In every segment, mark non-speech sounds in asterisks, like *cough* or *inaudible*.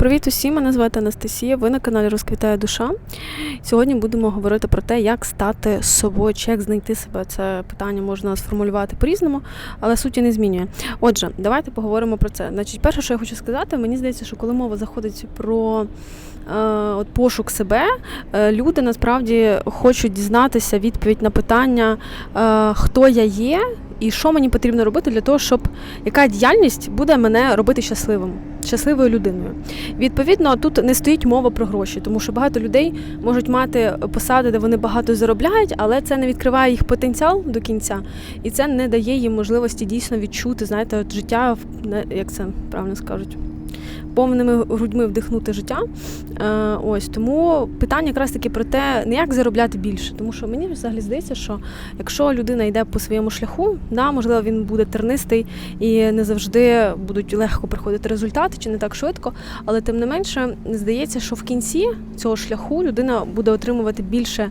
Привіт усім, мене звати Анастасія. Ви на каналі Розквітає душа. Сьогодні будемо говорити про те, як стати собою, чи як знайти себе. Це питання можна сформулювати по-різному, але суті не змінює. Отже, давайте поговоримо про це. Значить, перше, що я хочу сказати, мені здається, що коли мова заходить про е, от пошук себе, е, люди насправді хочуть дізнатися відповідь на питання, е, хто я є. І що мені потрібно робити для того, щоб яка діяльність буде мене робити щасливим, щасливою людиною? Відповідно, тут не стоїть мова про гроші, тому що багато людей можуть мати посади, де вони багато заробляють, але це не відкриває їх потенціал до кінця, і це не дає їм можливості дійсно відчути, знаєте, от життя як це правильно скажуть. Повними грудьми вдихнути життя. Е, ось тому питання якраз таки про те, не як заробляти більше. Тому що мені взагалі здається, що якщо людина йде по своєму шляху, да, можливо, він буде тернистий і не завжди будуть легко приходити результати чи не так швидко. Але тим не менше, здається, що в кінці цього шляху людина буде отримувати більше,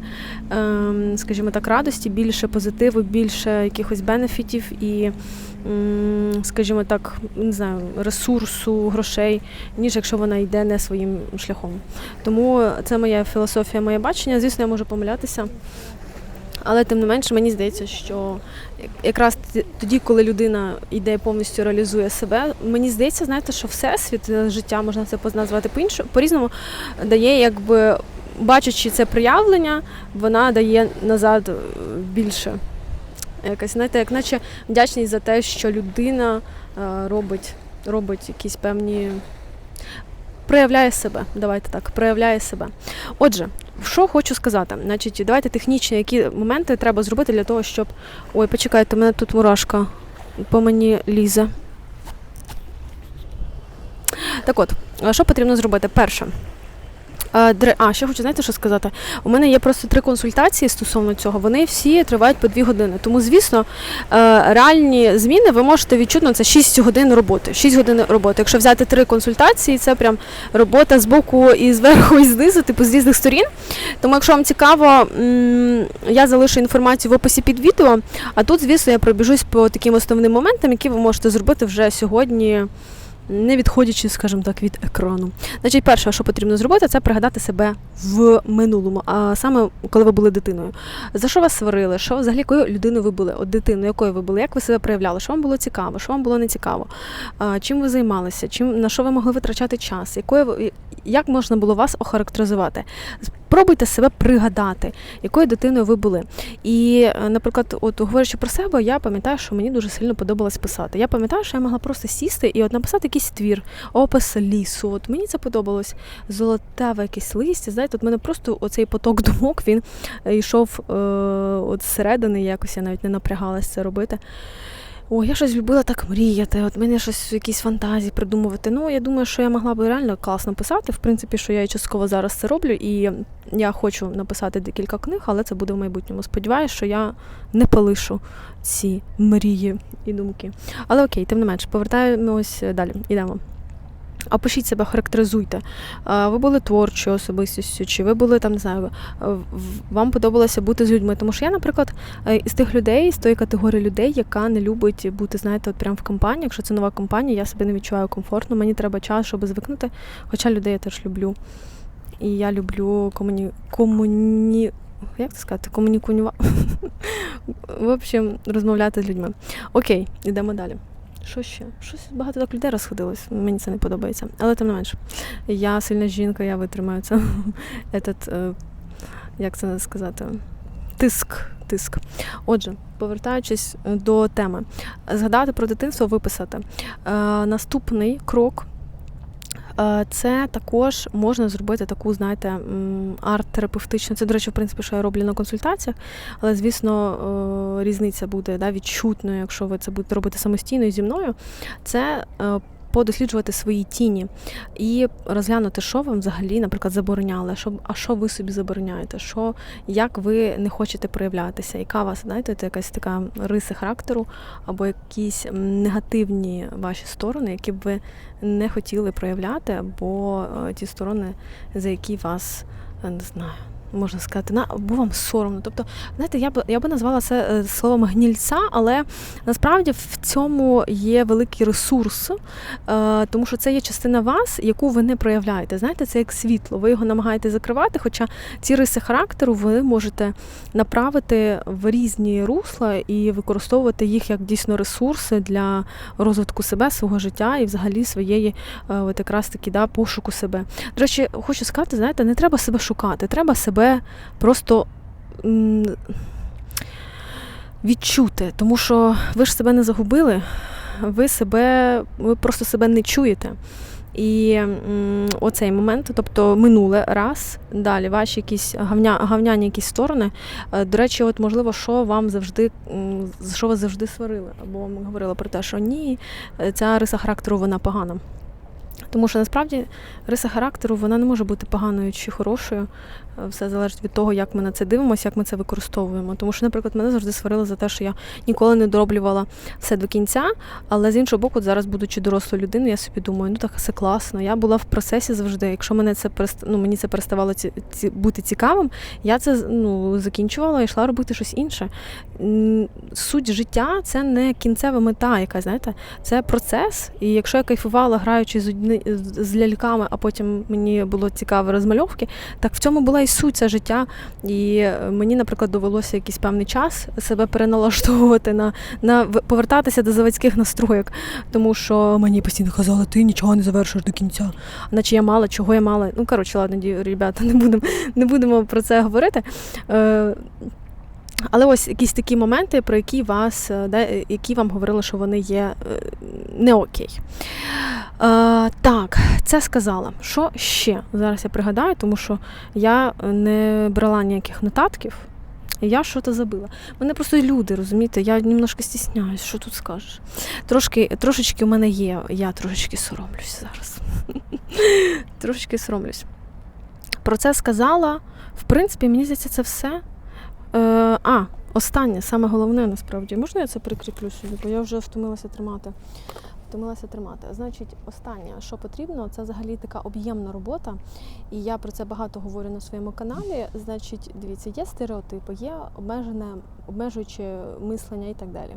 ем, скажімо так, радості, більше позитиву, більше якихось бенефітів і скажімо так, не знаю, ресурсу, грошей, ніж якщо вона йде не своїм шляхом. Тому це моя філософія, моє бачення. Звісно, я можу помилятися. Але тим не менше, мені здається, що якраз тоді, коли людина йде і повністю реалізує себе, мені здається, знаєте, що всесвіт життя можна це назвати по іншому по-різному, дає, якби бачачи це проявлення, вона дає назад більше. Якась, знаєте, як наче вдячність за те, що людина е, робить робить якісь певні. Проявляє себе, давайте так, проявляє себе. Отже, що хочу сказати, значить, давайте технічні, які моменти треба зробити для того, щоб. Ой, почекайте, у мене тут мурашка по мені лізе. Так от, що потрібно зробити? Перше. А, ще хочу знаєте, що сказати. У мене є просто три консультації стосовно цього. Вони всі тривають по дві години. Тому, звісно, е, реальні зміни ви можете відчути, ну, це 6 годин роботи. 6 годин роботи. Якщо взяти три консультації, це прям робота з боку і зверху, і знизу, типу з різних сторін. Тому, якщо вам цікаво, я залишу інформацію в описі під відео. А тут, звісно, я пробіжусь по таким основним моментам, які ви можете зробити вже сьогодні не відходячи, скажімо так, від екрану. Значить, перше, що потрібно зробити, це пригадати себе в минулому, а саме коли ви були дитиною. За що вас сварили? Що взагалі якою людиною ви були? От дитиною, якою ви були, як ви себе проявляли? Що вам було цікаво, що вам було не цікаво? Чим ви займалися? Чим на що ви могли витрачати час? Якою як можна було вас охарактеризувати? Пробуйте себе пригадати, якою дитиною ви були. І, е, наприклад, от говорячи про себе, я пам'ятаю, що мені дуже сильно подобалось писати. Я пам'ятаю, що я могла просто сісти і от написати якийсь твір, опис лісу. От мені це подобалось. Золотаве якесь листя. Знаєте, от мене просто оцей поток *laughs* думок він е, йшов е, от зсередини, якось я навіть не напрягалася це робити. О, я щось любила так мріяти, от мене щось якісь фантазії придумувати. Ну, я думаю, що я могла б реально класно писати. В принципі, що я і частково зараз це роблю, і я хочу написати декілька книг, але це буде в майбутньому. Сподіваюся, що я не полишу ці мрії і думки. Але окей, тим не менше, повертаємось далі. Йдемо. А пишіть себе, характеризуйте. Ви були творчою особистістю, чи ви були там, не знаю, вам подобалося бути з людьми. Тому що я, наприклад, е, із тих людей, з тої категорії людей, яка не любить бути, знаєте, от прямо в компанії. Якщо це нова компанія, я себе не відчуваю комфортно, мені треба час, щоб звикнути. Хоча людей я теж люблю. І я люблю комуні... комуні... Як це сказати? Комунікувати. *laughs* В общем, розмовляти з людьми. Окей, йдемо далі. Що ще? Щось багато так людей розходилось. Мені це не подобається. Але тим не менше, я сильна жінка, я витримаю це. *laughs* Этот, е, як це сказати? Тиск. Тиск. Отже, повертаючись до теми, згадати про дитинство, виписати. Е, Наступний крок Е, це також можна зробити таку, знаєте, арт-терапевтичну. Це, до речі, в принципі, що я роблю на консультаціях, але, звісно, е, різниця буде да, відчутною, якщо ви це будете робити самостійно і зі мною. Це е, подосліджувати свої тіні і розглянути, що вам взагалі, наприклад, забороняли, що, а що ви собі забороняєте, що, як ви не хочете проявлятися, яка вас, знаєте, це якась така риси характеру, або якісь негативні ваші сторони, які б ви не хотіли проявляти, або ті сторони, за які вас не знаю можна сказати, на або вам соромно. Тобто, знаєте, я б я би назвала це е, словом гнільця, але насправді в цьому є великий ресурс, е, тому що це є частина вас, яку ви не проявляєте. Знаєте, це як світло. Ви його намагаєте закривати, хоча ці риси характеру ви можете направити в різні русла і використовувати їх як дійсно ресурси для розвитку себе, свого життя і взагалі своєї е, от якраз таки да, пошуку себе. До речі, хочу сказати, знаєте, не треба себе шукати, треба себе просто відчути, тому що ви ж себе не загубили, ви себе, ви просто себе не чуєте. І оцей момент, тобто минуле раз, далі ваші якісь гавня, гавняні якісь сторони. Е, До речі, от можливо, що вам завжди, що вас завжди сварили, або вам говорили про те, що ні, е, ця риса характеру вона погана. Тому що насправді риса характеру вона не може бути поганою чи хорошою. Все залежить від того, як ми на це дивимося, як ми це використовуємо. Тому що, наприклад, мене завжди сварили за те, що я ніколи не дороблювала все до кінця. Але з іншого боку, зараз, будучи дорослою людиною, я собі думаю, ну так все класно. Я була в процесі завжди. Якщо мене це ну, мені це переставало ці... ці... бути цікавим, я це ну, закінчувала і йшла робити щось інше. Суть життя це не кінцева мета, яка знаєте, це процес. І якщо я кайфувала, граючи з з ляльками, а потім мені було цікаво розмальовки, так в цьому була і суть це життя. І е, мені, наприклад, довелося якийсь певний час себе переналаштовувати на, на повертатися до заводських настроїк, тому що мені постійно казали, ти нічого не завершиш до кінця. Наче я мала, чого я мала. Ну коротше, ладно, ребята, *laughs* не будемо не будемо про це говорити. Е, але ось якісь такі моменти, про які вас, е, де, які вам говорили, що вони є е, не окей. Е, так, це сказала. Що ще? Зараз я пригадаю, тому що я не брала ніяких нотатків. і Я щось забила. Мене просто люди, розумієте, я немножко стісняюсь, що тут скажеш. Трошки, трошечки у мене є, я трошечки соромлюсь зараз. *laughs* трошечки соромлюсь. Про це сказала. В принципі, мені здається, це все. Е, а, останнє, саме головне насправді. Можна я це прикріплю собі, бо я вже втомилася тримати. Втомилася тримати. Значить, останнє, що потрібно, це взагалі така об'ємна робота. І я про це багато говорю на своєму каналі. Значить, дивіться, є стереотипи, є обмежене, обмежуюче мислення і так далі.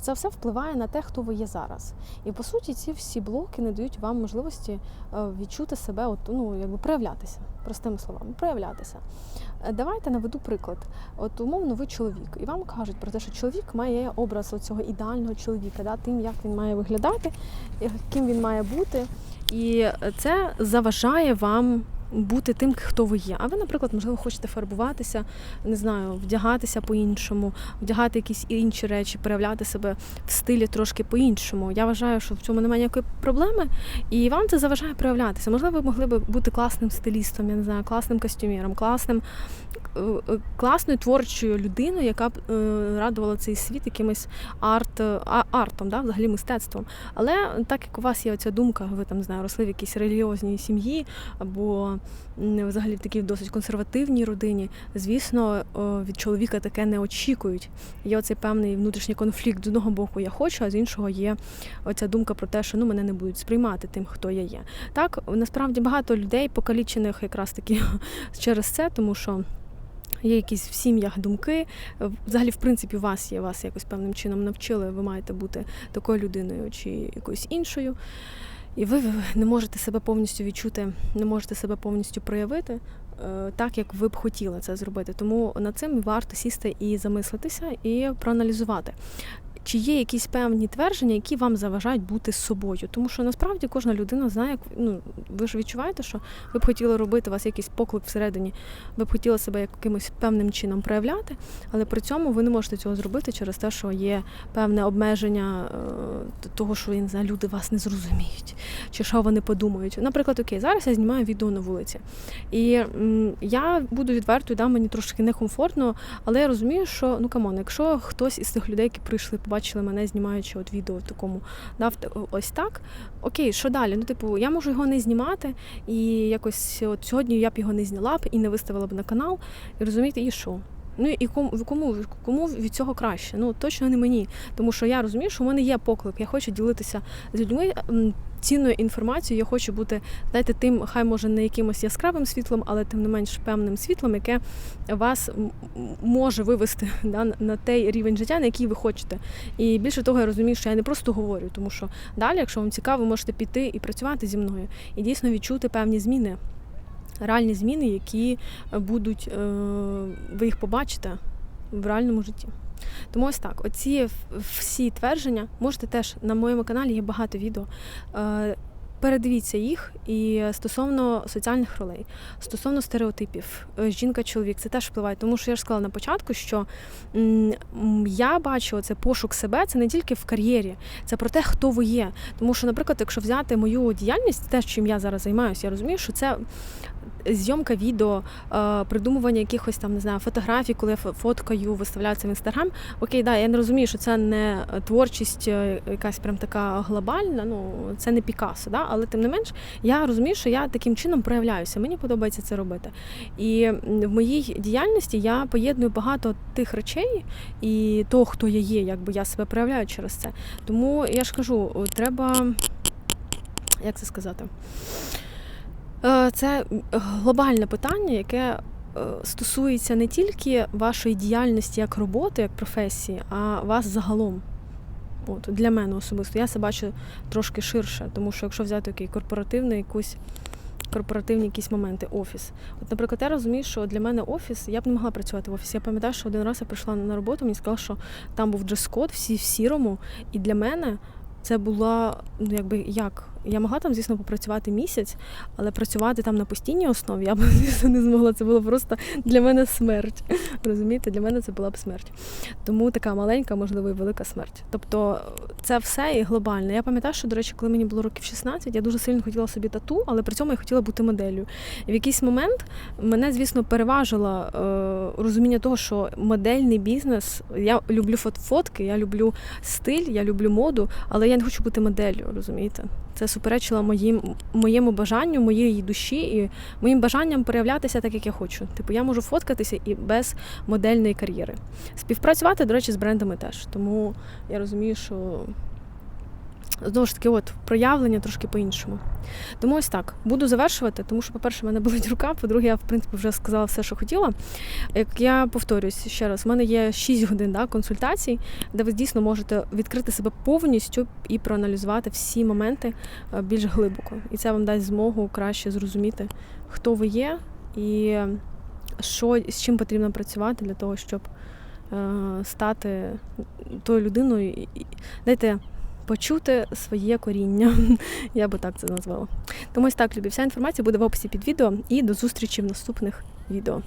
Це все впливає на те, хто ви є зараз. І по суті, ці всі блоки не дають вам можливості е, відчути себе, от, ну, якби проявлятися, простими словами, проявлятися. Е, Давайте наведу приклад. От умовно, ви чоловік, і вам кажуть про те, що чоловік має образ цього ідеального чоловіка, да, тим, як він має виглядати, ким він має бути. І це заважає вам бути тим, хто ви є. А ви, наприклад, можливо, хочете фарбуватися, не знаю, вдягатися по-іншому, вдягати якісь інші речі, проявляти себе в стилі трошки по-іншому. Я вважаю, що в цьому немає ніякої проблеми, і вам це заважає проявлятися. Можливо, ви могли б бути класним стилістом, я не знаю, класним костюміром, класним класною творчою людиною, яка б е, радувала цей світ якимось арт, е, артом, да, взагалі мистецтвом. Але так як у вас є оця думка, ви там знаю, росли в якійсь релігіозній сім'ї або взагалі в такій досить консервативній родині, звісно, від чоловіка таке не очікують. Є оцей певний внутрішній конфлікт з одного боку я хочу, а з іншого є оця думка про те, що ну мене не будуть сприймати тим, хто я є. Так насправді багато людей покалічених якраз таки *laughs* через це, тому що. Є якісь в сім'ях думки. Е, Взагалі, в принципі, вас є вас якось певним чином навчили. Ви маєте бути такою людиною чи якоюсь іншою. І ви не можете себе повністю відчути, не можете себе повністю проявити е, так, як ви б хотіли це зробити. Тому над цим варто сісти і замислитися, і проаналізувати. Чи є якісь певні твердження, які вам заважають бути з собою? Тому що насправді кожна людина знає, як ну ви ж відчуваєте, що ви б хотіли робити у вас якийсь поклик всередині, ви б хотіли себе якимось певним чином проявляти, але при цьому ви не можете цього зробити через те, що є певне обмеження е, того, що я не знаю, люди вас не зрозуміють, чи що вони подумають. Наприклад, окей, зараз я знімаю відео на вулиці, і я буду відвертою, да, мені трошки некомфортно, але я розумію, що ну камон, якщо хтось із тих людей, які прийшли, побачили мене, знімаючи от відео в такому, дав ось так. Окей, що далі? Ну, типу, я можу його не знімати, і якось от сьогодні я б його не зняла б і не виставила б на канал. І розумієте, і що? Ну і кому кому від цього краще? Ну точно не мені. Тому що я розумію, що в мене є поклик. Я хочу ділитися з людьми цінною інформацією. Я хочу бути, знаєте, тим, хай може не якимось яскравим світлом, але тим не менш певним світлом, яке вас може вивести *laughs* да, на- той рівень життя, на який ви хочете. І більше того, я розумію, що я не просто говорю, тому що далі, якщо вам цікаво, ви можете піти і працювати зі мною, і дійсно відчути певні зміни. Реальні зміни, які будуть, е, ви їх побачите в реальному житті. Тому ось так, оці всі твердження можете теж на моєму каналі є багато відео. Е, Передивіться їх і стосовно соціальних ролей, стосовно стереотипів, е, жінка-чоловік, це теж впливає. Тому що я ж сказала на початку, що я бачу це пошук себе, це не тільки в кар'єрі, це про те, хто ви є. Тому що, наприклад, якщо взяти мою діяльність, те, чим я зараз займаюся, я розумію, що це зйомка відео, е, придумування якихось там не знаю фотографій, коли я фоткаю, виставляю це в інстаграм. Окей, да, я не розумію, що це не творчість е, якась прям така глобальна. Ну це не Пікассо, да? Але тим не менш, я розумію, що я таким чином проявляюся. Мені подобається це робити. І в моїй діяльності я поєдную багато тих речей і того, хто я є, якби я себе проявляю через це. Тому я ж кажу, треба. Як це сказати? Е, Це глобальне питання, яке е, стосується не тільки вашої діяльності як роботи, як професії, а вас загалом. От, для мене особисто. Я себе бачу трошки ширше, тому що якщо взяти такий корпоративний якусь корпоративні якісь моменти, офіс. От, наприклад, я розумію, що для мене офіс, я б не могла працювати в офісі. Я пам'ятаю, що один раз я прийшла на роботу, мені сказали, що там був дрес-код, всі в сірому, і для мене це була ну якби як. Я могла там, звісно, попрацювати місяць, але працювати там на постійній основі я б *laughs* звісно не змогла. Це було просто для мене смерть. Розумієте, для мене це була б смерть. Тому така маленька, можливо, і велика смерть. Тобто це все і глобально. Я пам'ятаю, що, до речі, коли мені було років 16, я дуже сильно хотіла собі тату, але при цьому я хотіла бути моделлю. І в якийсь момент мене, звісно, переважило е, розуміння того, що модельний бізнес. Я люблю фот- фотки, я люблю стиль, я люблю моду, але я не хочу бути моделлю, розумієте? Це суперечило моїм, моєму бажанню, моєї душі і моїм бажанням проявлятися так, як я хочу. Типу, я можу фоткатися і без модельної кар'єри. Співпрацювати, до речі, з брендами теж. Тому я розумію, що знову ж таки, от проявлення трошки по-іншому. Тому ось так буду завершувати, тому що, по-перше, в мене *laughs* болить рука, по-друге, я в принципі вже сказала все, що хотіла. Як я повторюсь ще раз, в мене є 6 годин да, консультацій, де ви дійсно можете відкрити себе повністю і проаналізувати всі моменти е, більш глибоко. І це вам дасть змогу краще зрозуміти, хто ви є і що з чим потрібно працювати для того, щоб е, стати тою людиною, знаєте, почути своє коріння. *laughs* Я би так це назвала. Тому ось так, любі, вся інформація буде в описі під відео і до зустрічі в наступних відео.